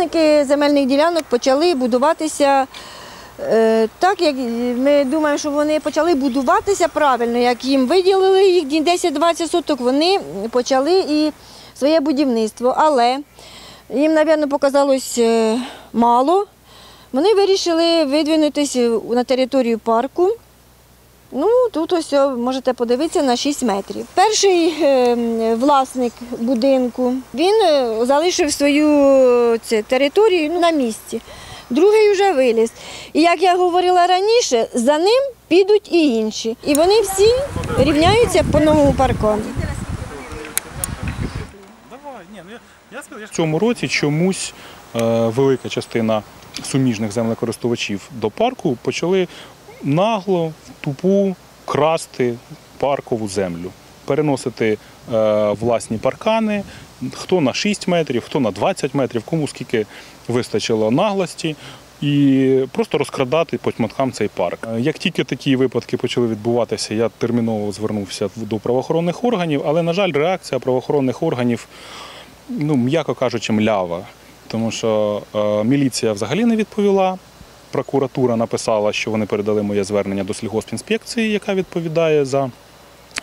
власники земельних ділянок почали будуватися е, так, як ми думаємо, що вони почали будуватися правильно, як їм виділили їх 10-20 соток, вони почали і своє будівництво. Але їм, мабуть, показалось е, мало. Вони вирішили видвинутися на територію парку. Ну, тут ось можете подивитися на 6 метрів. Перший е, власник будинку він е, залишив свою це, територію ну, на місці. Другий вже виліз. І як я говорила раніше, за ним підуть і інші. І вони всі рівняються по новому паркану. В цьому році чомусь е, велика частина суміжних землекористувачів до парку почали нагло, тупу красти паркову землю, переносити е, власні паркани, хто на 6 метрів, хто на 20 метрів, кому скільки вистачило наглості. І просто розкрадати по тьмоткам цей парк. Е, Як тільки такі випадки почали відбуватися, я терміново звернувся до правоохоронних органів, але, на жаль, реакція правоохоронних органів ну, м'яко кажучи, млява. Тому що е, міліція взагалі не відповіла. Прокуратура написала, що вони передали моє звернення до сільгоспінспекції, яка відповідає за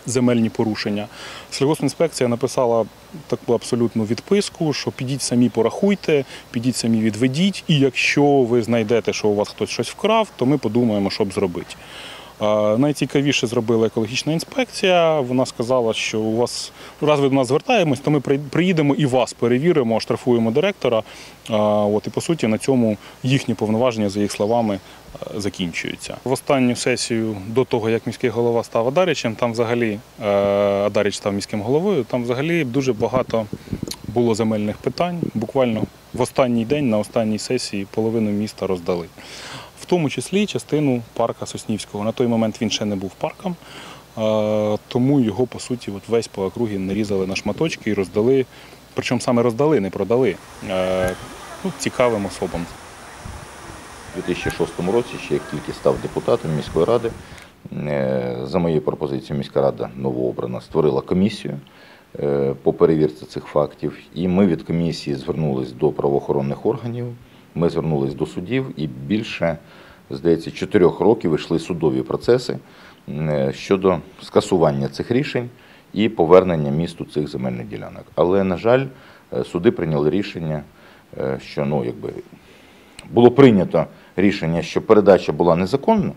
земельні порушення. Сільгоспінспекція написала таку абсолютну відписку, що підіть самі порахуйте, підіть самі відведіть, і якщо ви знайдете, що у вас хтось щось вкрав, то ми подумаємо, що б зробити. Е, Найцікавіше зробила екологічна інспекція. Вона сказала, що у вас раз ви до нас звертаємось, то ми приїдемо і вас перевіримо, оштрафуємо директора. Е, От і по суті на цьому їхні повноваження, за їх словами, е, закінчуються. В останню сесію до того, як міський голова став Адаричем, там взагалі Адарич став міським головою. Там взагалі дуже багато було земельних питань. Буквально в останній день на останній сесії половину міста роздали в тому числі частину парка Соснівського. На той момент він ще не був парком, тому його, по суті, весь по округі нарізали на шматочки і роздали. Причому саме роздали, не продали ну, цікавим особам. У 2006 році, ще як тільки став депутатом міської ради, е, за моєю пропозицією міська рада новообрана створила комісію е, по перевірці цих фактів. І ми від комісії звернулись до правоохоронних органів, ми звернулись до судів і більше, здається, чотирьох років йшли судові процеси е, щодо скасування цих рішень і повернення місту цих земельних ділянок. Але, на жаль, е, суди прийняли рішення, е, що ну, якби, було прийнято рішення, що передача була незаконна,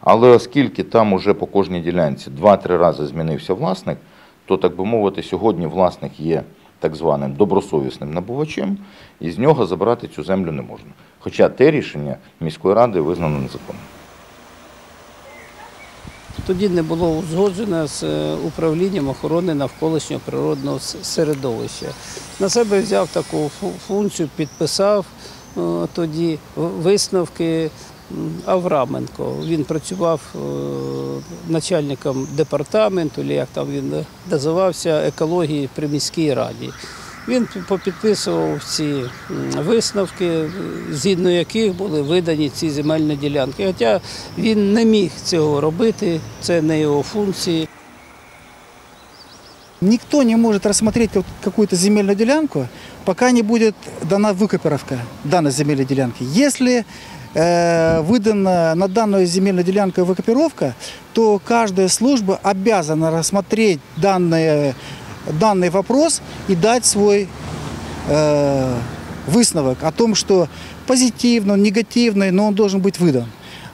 але оскільки там уже по кожній ділянці два-три рази змінився власник, то, так би мовити, сьогодні власник є так званим добросовісним набувачем, і з нього забрати цю землю не можна. Хоча те рішення міської ради визнано незаконним. Тоді не було узгоджено з е, управлінням охорони навколишнього природного середовища. На себе взяв таку функцію, підписав е, тоді висновки Авраменко. Він працював е, начальником департаменту, як там він е, називався, екології при міській раді. Він пі- попідписував ці висновки, е, згідно яких були видані ці земельні ділянки. Хоча він не міг цього робити, це не його функції. Никто не может рассмотреть как- какую-то земельную делянку, пока не будет дана выкопировка данной земельной делянки. Если выдана на данную земельную делянку выкопировка, то каждая служба обязана рассмотреть данный, данный вопрос и дать свой э, высновок о том, что позитивный, негативный, но он должен быть выдан.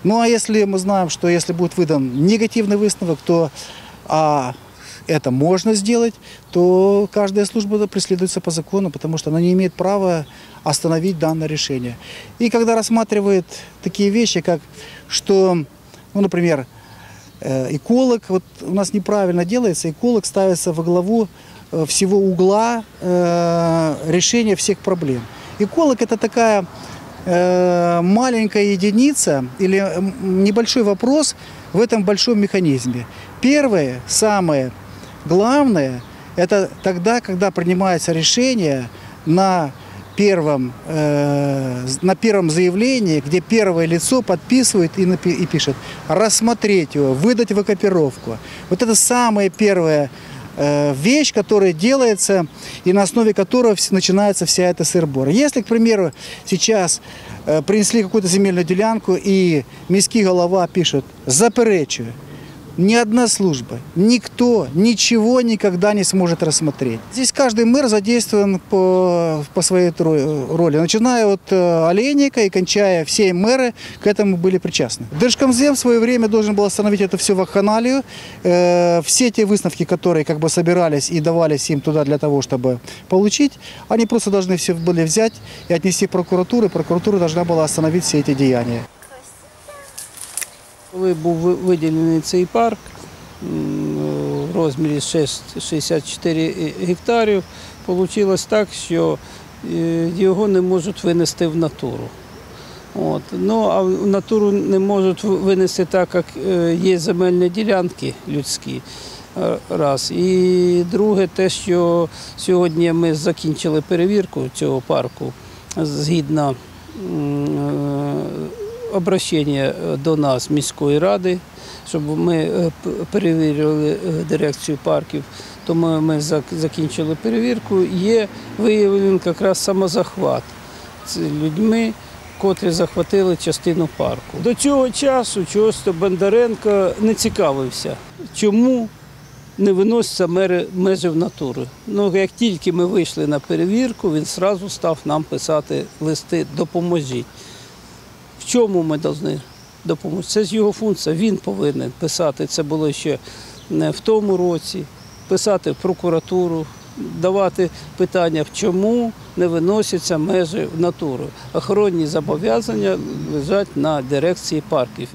Ну а если мы знаем, что если будет выдан негативный высновок, то а это можно сделать, то каждая служба преследуется по закону, потому что она не имеет права остановить данное решение. И когда рассматривает такие вещи, как что, ну, например, э, эколог, вот у нас неправильно делается, эколог ставится во главу э, всего угла э, решения всех проблем. Эколог это такая э, маленькая единица или небольшой вопрос в этом большом механизме. Первое, самое главное, это тогда, когда принимается решение на первом, э, на первом заявлении, где первое лицо подписывает и, напи- и пишет рассмотреть его, выдать в окопировку. Вот это самое первое э, вещь, которая делается и на основе которого вс- начинается вся эта сырбора. Если, к примеру, сейчас э, принесли какую-то земельную делянку и міський голова пишет «заперечую», ни одна служба, никто, ничего никогда не сможет рассмотреть. Здесь каждый мэр задействован по, по своей роли. Начиная от э, Олейника и кончая все мэры к этому были причастны. Держкомзем в свое время должен был остановить это все в вакханалию. Э, все те выставки, которые как бы собирались и давались им туда для того, чтобы получить, они просто должны все были взять и отнести в прокуратуру. Прокуратура должна была остановить все эти деяния. Коли був виділений цей парк м, в розмірі 6 64 гектарів, вийшло так, що е, його не можуть винести в натуру. От. Ну, а в натуру не можуть винести так, як е, є земельні ділянки людські. е, Раз. І друге, те, що сьогодні ми закінчили перевірку цього парку згідно е, обращення до нас міської ради, щоб ми е, перевірили е, дирекцію парків. Тому ми зак- закінчили перевірку. Є виявлений якраз самозахват з людьми, котрі захватили частину парку. До цього часу чогось Бондаренко не цікавився, чому не виносяться межі в натуру. Ну, як тільки ми вийшли на перевірку, він одразу став нам писати листи Допоможіть. Чому ми повинні допомогти? Це ж його функція, він повинен писати. Це було ще не в тому році, писати в прокуратуру, давати питання, чому не виносяться межі в натуру. Охоронні зобов'язання лежать на дирекції парків.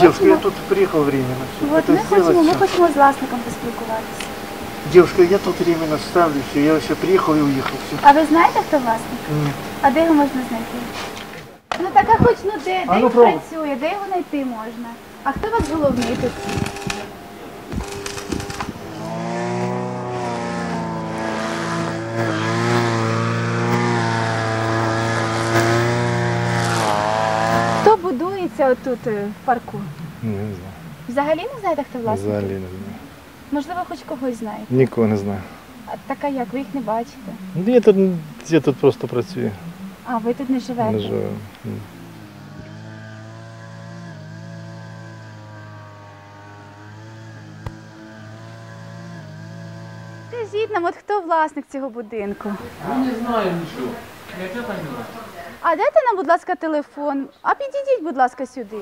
Девушка, я тут приехал временно. От ми хочемо, ми хочемо з власником поспілкуватися. Девушка, я тут временно ставлю все. Я все приехал и уехал. Все. А ви знаєте, хто власник? Ні. А де його можна знайти? Ну так а хоч ну де, де А ну, він пробуй. працює, де його знайти можна? А хто у вас головний тут? Хто будується отут е, в парку? Не знаю. Взагалі не знаєте, хто власник? Взагалі не знаю. Можливо, хоч когось знаєте. Нікого не знаю. А така як, ви їх не бачите? Ну, Я тут, я тут просто працюю, А, ви тут не живете? не живу. Ні. Скажіть нам, от хто власник цього будинку? Я не знаю нічого. А дайте нам, будь ласка, телефон. А підійдіть, будь ласка, сюди.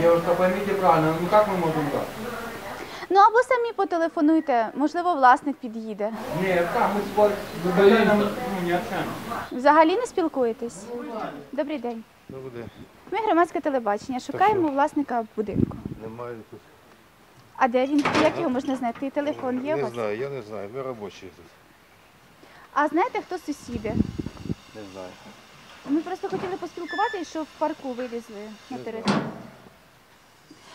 Девушка, поймите правильно, ну как мы можем так? Ну або самі потелефонуйте, можливо, власник під'їде. Нет, как мы спорим? Мы постоянно, ну, не общаемся. Взагалі не спілкуєтесь? Добрий день. Добре. Ми громадське телебачення. Шукаємо власника будинку. Немає тут. А де він? Як його можна знайти? Телефон є у Не вас? знаю, я не знаю. Ми робочі тут. А знаєте, хто сусіди? Не знаю. Ми просто хотіли поспілкуватися, що в парку вилізли на територію.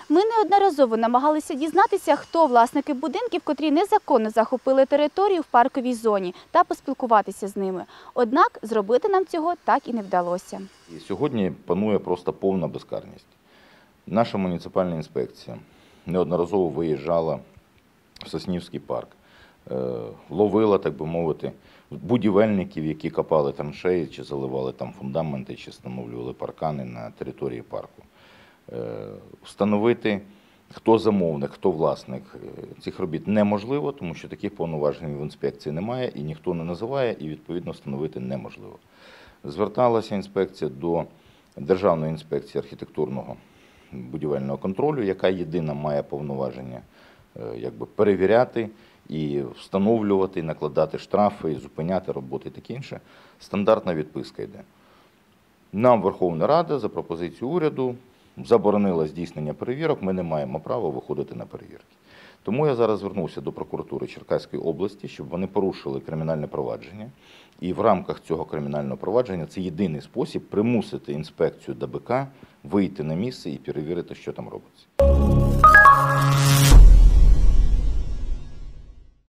Ми неодноразово намагалися дізнатися, хто власники будинків, котрі незаконно захопили територію в парковій зоні, та поспілкуватися з ними. Однак зробити нам цього так і не вдалося. Сьогодні панує просто повна безкарність. Наша муніципальна інспекція неодноразово виїжджала в Соснівський парк, е, ловила, так би мовити, будівельників, які копали траншеї, чи заливали там фундаменти, чи встановлювали паркани на території парку. Е, Встановити, хто замовник, хто власник е, цих робіт неможливо, тому що таких повноважень в інспекції немає, і ніхто не називає, і відповідно встановити неможливо. Зверталася інспекція до Державної інспекції архітектурного будівельного контролю, яка єдина має повноваження е, якби, перевіряти і встановлювати, і накладати штрафи, зупиняти роботи і таке інше. Стандартна відписка йде. Нам Верховна Рада за пропозицією уряду заборонила здійснення перевірок. Ми не маємо права виходити на перевірки. Тому я зараз звернувся до прокуратури Черкаської області, щоб вони порушили кримінальне провадження. І в рамках цього кримінального провадження це єдиний спосіб примусити інспекцію ДБК вийти на місце і перевірити, що там робиться.